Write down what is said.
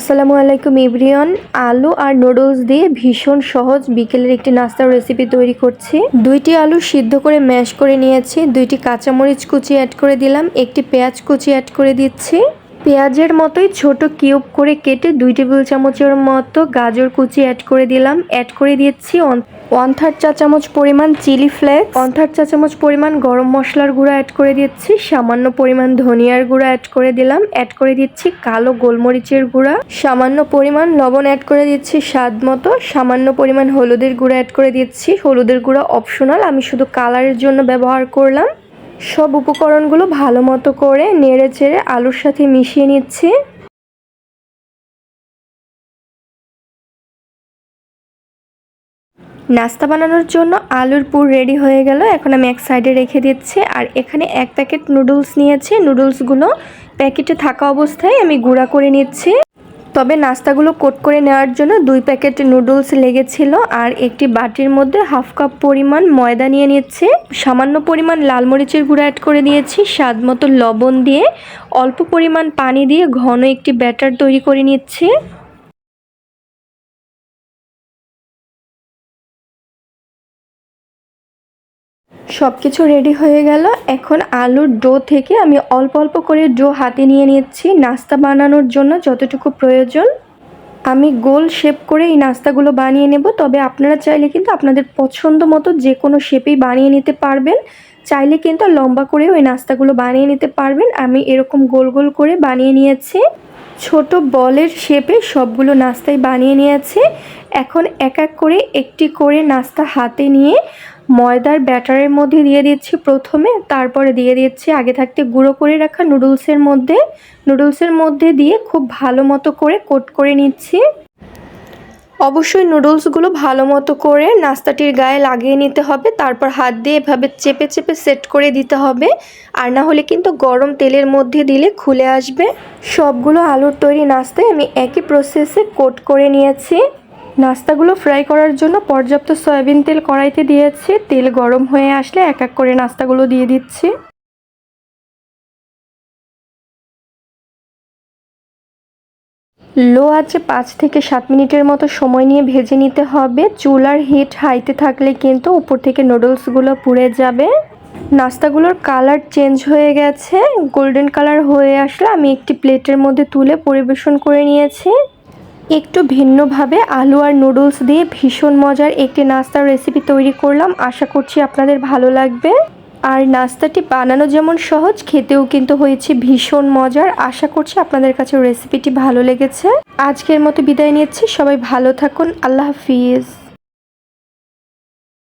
আসসালামু আলাইকুম ইব্রিয়ন আলু আর নুডলস দিয়ে ভীষণ সহজ বিকেলের একটি নাস্তার রেসিপি তৈরি করছি। দুইটি আলু সিদ্ধ করে ম্যাশ করে নিয়েছি, দুইটি কাঁচামরিচ কুচি অ্যাড করে দিলাম, একটি পেঁয়াজ কুচি অ্যাড করে দিচ্ছি। পেঁয়াজের মতোই ছোট কিউব করে কেটে দুই টেবিল চামচের মতো গাজর কুচি অ্যাড করে দিলাম অ্যাড করে দিচ্ছি ওয়ান থার্ড চা চামচ পরিমাণ চিলি ফ্লেক্স। ওয়ান থার্ড চা চামচ পরিমাণ গরম মশলার গুঁড়া অ্যাড করে দিচ্ছি। সামান্য পরিমাণ ধনিয়ার গুঁড়া অ্যাড করে দিলাম। অ্যাড করে দিচ্ছি কালো গোলমরিচের গুঁড়া। সামান্য পরিমাণ লবণ অ্যাড করে দিচ্ছি স্বাদ মতো। সামান্য পরিমাণ হলুদের গুঁড়া অ্যাড করে দিচ্ছি। হলুদের গুঁড়া অপশনাল আমি শুধু কালারের জন্য ব্যবহার করলাম। সব উপকরণগুলো ভালো মতো করে নেড়ে চেড়ে আলুর সাথে মিশিয়ে নিচ্ছি। নাস্তা বানানোর জন্য আলুর পুর রেডি হয়ে গেল। এখন আমি এক সাইডে রেখে দিচ্ছি। আর এখানে এক প্যাকেট নুডলস নিয়েছি। নুডলসগুলো প্যাকেটে থাকা অবস্থায় আমি গুঁড়া করে নিচ্ছি। তবে নাস্তাগুলো কোট করে নেওয়ার জন্য দুই প্যাকেট নুডলস লেগেছিল। আর একটি বাটির মধ্যে হাফ কাপ পরিমাণ ময়দা নিয়ে নিচ্ছে। সামান্য পরিমাণ লাল মরিচের গুঁড়া অ্যাড করে দিয়েছি স্বাদ মতো লবণ দিয়ে অল্প পরিমাণ পানি দিয়ে ঘন একটি ব্যাটার তৈরি করে নিচ্ছে। সব কিছু রেডি হয়ে গেল। এখন আলুর ডো থেকে আমি অল্প অল্প করে ডো হাতে নিয়ে নিচ্ছি নাস্তা বানানোর জন্য যতটুকু প্রয়োজন। আমি গোল শেপ করে এই নাস্তাগুলো বানিয়ে নেব, তবে আপনারা চাইলে কিন্তু আপনাদের পছন্দ মতো যে কোনো শেপেই বানিয়ে নিতে পারবেন। চাইলে কিন্তু লম্বা করে ওই নাস্তাগুলো বানিয়ে নিতে পারবেন। আমি এরকম গোল গোল করে বানিয়ে নিয়েছি। ছোট বলের শেপে সবগুলো নাস্তাই বানিয়ে নিয়েছি। এখন এক এক করে একটি করে নাস্তা হাতে নিয়ে ময়দার ব্যাটারের মধ্যে দিয়ে দিচ্ছি প্রথমে, তারপরে দিয়ে দিচ্ছি আগে থাকতে গুঁড়ো করে রাখা নুডলসের মধ্যে। নুডলসের মধ্যে দিয়ে খুব ভালো মতো করে কোট করে নিচ্ছি। অবশ্যই নুডলসগুলো ভালো মতো করে নাস্তাটির গায়ে লাগিয়ে নিতে হবে, তারপর হাত দিয়ে এভাবে চেপে চেপে সেট করে দিতে হবে। আর না হলে কিন্তু গরম তেলের মধ্যে দিলে খুলে আসবে। সবগুলো আলুর তৈরি নাস্তায় আমি একই প্রসেসে কোট করে নিয়েছি। নাস্তাগুলো ফ্রাই করার জন্য পর্যাপ্ত সয়াবিন তেল কড়াইতে দিয়েছি। তেল গরম হয়ে আসলে এক এক করে নাস্তাগুলো দিয়ে দিচ্ছি। লো আছে পাঁচ থেকে সাত মিনিটের মতো সময় নিয়ে ভেজে নিতে হবে। চুলার হিট হাইতে থাকলে কিন্তু উপর থেকে নুডলসগুলো পুড়ে যাবে। নাস্তাগুলোর কালার চেঞ্জ হয়ে গেছে। গোল্ডেন কালার হয়ে আসলে আমি একটি প্লেটের মধ্যে তুলে পরিবেশন করে নিয়েছি। একটু ভিন্নভাবে আলু আর নুডলস দিয়ে ভীষণ মজার একটি নাস্তার রেসিপি তৈরি করলাম। আশা করছি আপনাদের ভালো লাগবে। আর নাস্তাটি বানানো যেমন সহজ, খেতেও কিন্তু হয়েছে ভীষণ মজার। আশা করছি আপনাদের কাছে রেসিপিটি ভালো লেগেছে। আজকের মতো বিদায় নিচ্ছি। সবাই ভালো থাকুন। আল্লাহ হাফিজ।